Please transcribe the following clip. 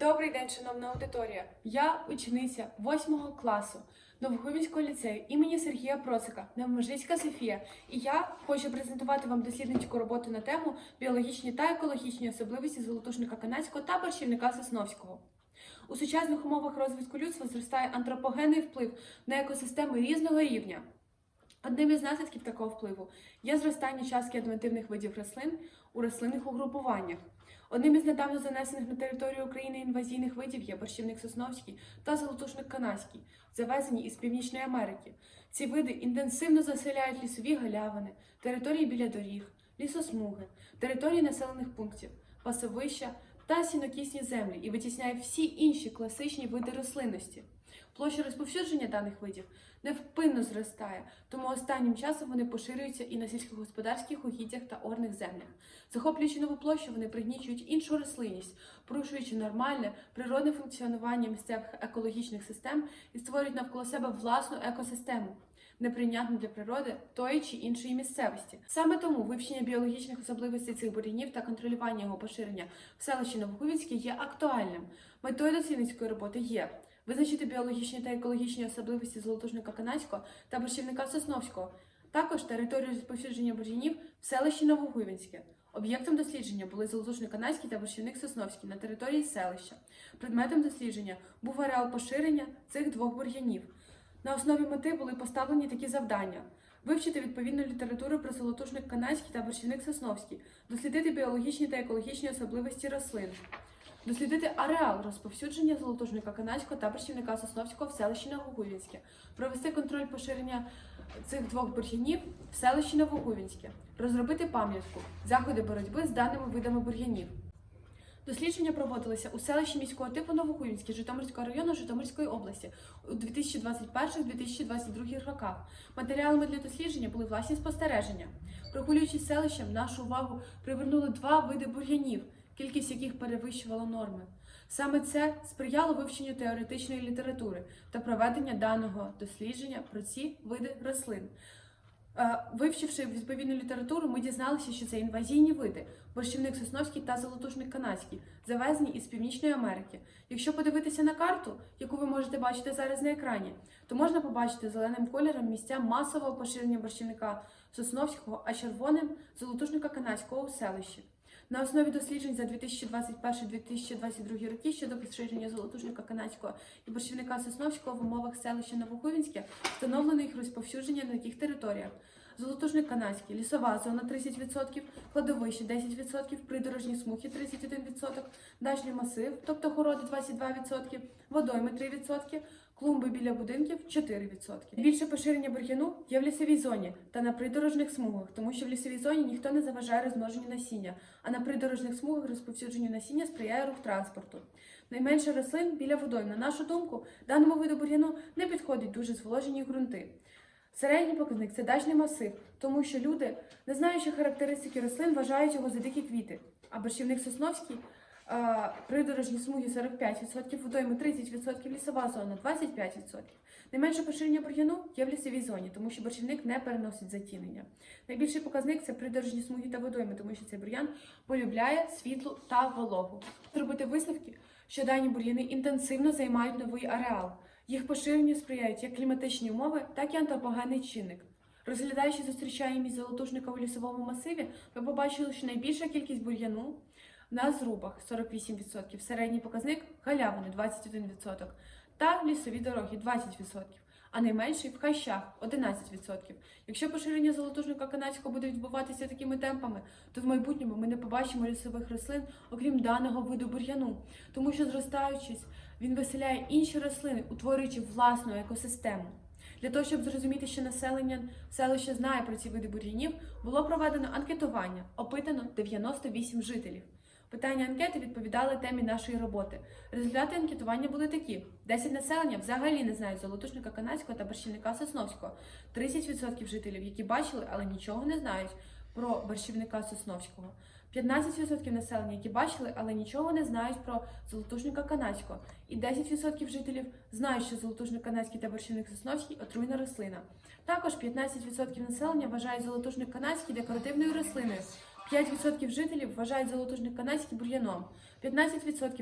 Добрий день, шановна аудиторія. Я учениця 8 класу Новогубівського ліцею імені Сергія Процика, Невможицька Софія. І я хочу презентувати вам дослідницьку роботу на тему біологічні та екологічні особливості золотушника канадського та борщівника Сосновського. У сучасних умовах розвитку людства зростає антропогенний вплив на екосистеми різного рівня. Одним із наслідків такого впливу є зростання частки адвентивних видів рослин у рослинних угрупуваннях. Одним із недавно занесених на територію України інвазійних видів є борщівник сосновський та золотушник канадський, завезені із Північної Америки. Ці види інтенсивно заселяють лісові галявини, території біля доріг, лісосмуги, території населених пунктів, пасовища та сінокісні землі і витісняють всі інші класичні види рослинності. Площа розповсюдження даних видів невпинно зростає, тому останнім часом вони поширюються і на сільськогосподарських угіддях та орних землях. Захоплюючи нову площу, вони пригнічують іншу рослинність, порушуючи нормальне природне функціонування місцевих екологічних систем і створюють навколо себе власну екосистему. Неприйнятну для природи тої чи іншої місцевості. Саме тому вивчення біологічних особливостей цих бур'янів та контролювання його поширення в селищі Новогувівське є актуальним. Метою дослідницької роботи є визначити біологічні та екологічні особливості золотушника канадського та борщівника Сосновського, також територію розповсюдження бур'янів в селищі Новогуйвинське. Об'єктом дослідження були золотушник канадський та борщівник Сосновський на території селища. Предметом дослідження був ареал поширення цих двох бур'янів. На основі мети були поставлені такі завдання: вивчити відповідну літературу про золотушник канадський та борщівник Сосновський, дослідити біологічні та екологічні особливості рослин, дослідити ареал розповсюдження золотушника канадського та борщівника Сосновського в селищі Новогувінське, провести контроль поширення цих двох бур'янів в селищі Новогувінське, розробити пам'ятку, заходи боротьби з даними видами бур'янів. Дослідження проводилися у селищі міського типу Новогуївське Житомирського району Житомирської області у 2021-2022 роках. Матеріалами для дослідження були власні спостереження. Прогулюючись селищем, нашу увагу привернули два види бур'янів, кількість яких перевищувала норми. Саме це сприяло вивченню теоретичної літератури та проведення даного дослідження про ці види рослин. Е, Вивчивши відповідну літературу, ми дізналися, що це інвазійні види борщівник сосновський та золотушник канадський, завезені із Північної Америки. Якщо подивитися на карту, яку ви можете бачити зараз на екрані, то можна побачити зеленим кольором місця масового поширення борщівника сосновського, а червоним золотушника канадського у селищі. На основі досліджень за 2021-2022 роки щодо поширення золотушника канадського і борщівника Сосновського в умовах селища Новогувінське встановлено їх розповсюдження на яких територіях. Золотушник канадський, лісова зона 30%, кладовище 10%, придорожні смуги 31%, дачний масив, тобто городи 22%, водойми 3%, клумби біля будинків 4%. Більше поширення бур'яну є в лісовій зоні та на придорожних смугах, тому що в лісовій зоні ніхто не заважає розмноженню насіння, а на придорожних смугах розповсюдженню насіння сприяє рух транспорту. Найменше рослин біля водойм. На нашу думку, даному виду бур'яну не підходять дуже зволожені ґрунти. Середній показник це дачний масив, тому що люди, не знаючи характеристики рослин, вважають його за дикі квіти. А борщівник Сосновський придорожні смуги 45%, водойми 30%, лісова зона 25%. Найменше поширення бур'яну є в лісовій зоні, тому що борщівник не переносить затінення. Найбільший показник це придорожні смуги та водойми, тому що цей бур'ян полюбляє світло та вологу. Зробити висновки, що дані бур'яни інтенсивно займають новий ареал. Їх поширенню сприяють як кліматичні умови, так і антропогенний чинник. Розглядаючи зустрічаємість золотушника у лісовому масиві, ми побачили, що найбільша кількість бур'яну на зрубах 48%, середній показник галявини 21% та лісові дороги 20%, а найменший в хащах 11%. Якщо поширення золотушника канадського буде відбуватися такими темпами, то в майбутньому ми не побачимо лісових рослин, окрім даного виду бур'яну, тому що зростаючись, він виселяє інші рослини, утворюючи власну екосистему. Для того, щоб зрозуміти, що населення селища знає про ці види бур'янів, було проведено анкетування, опитано 98 жителів. Питання анкети відповідали темі нашої роботи. Результати анкетування були такі: 10 населення взагалі не знають золотушника канадського та борщівника Сосновського, 30% жителів, які бачили, але нічого не знають про борщівника Сосновського. 15% населення, які бачили, але нічого не знають про золотушника канадського, і 10% жителів знають, що золотушник канадський та борщівник сосновський отруйна рослина. Також 15% населення вважають золотушник канадський декоративною рослиною. 5% жителів вважають золотушник канадський бур'яном. 15%